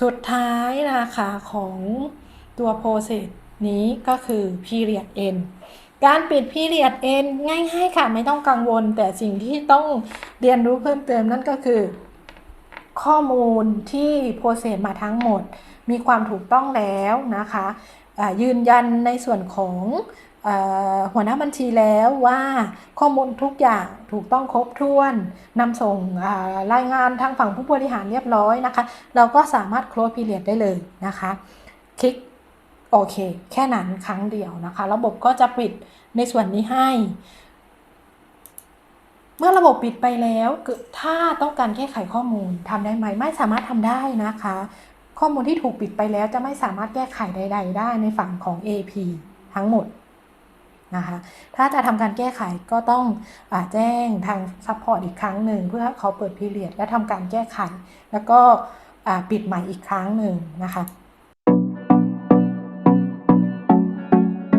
สุดท้ายราคาของตัวโพสต์นี้ก็คือ period end การปิด period end ง่ายๆค่ะไม่ต้องกังวล แต่สิ่งที่ต้องเรียนรู้เพิ่มเติมนั่นก็คือ ข้อมูลที่โพสต์มาทั้งหมด มีความถูกต้องแล้วนะคะ ยืนยันในส่วนของอหัวหน้าบัญชีแล้วว่าข้อมูลทุกอย่างถูกต้องครบถ้วนนำส่งรายงานทางฝั่งผู้บริหารเรียบร้อยนะคะ เราก็สามารถ close period ได้เลยนะคะ คลิกโอเค แค่นั้นครั้งเดียวนะคะ ระบบก็จะปิดในส่วนนี้ให้ เมื่อระบบปิดไปแล้วถ้าต้องการแก้ไขข้อมูลทำได้ไหมไม่สามารถทำได้นะคะ ข้อมูลที่ถูกปิดไปแล้วจะไม่สามารถแก้ไขใด ๆ ได้ในฝั่งของ AP ทั้งหมดนะคะ ถ้าจะทำการแก้ไขก็ต้องอแจ้งทางซัพพอร์ตอีกครั้งหนึ่งเพื่อเขาเปิดพีเรียดและทำการแก้ไข แล้วก็ปิดใหม่อีกครั้งหนึ่งนะคะ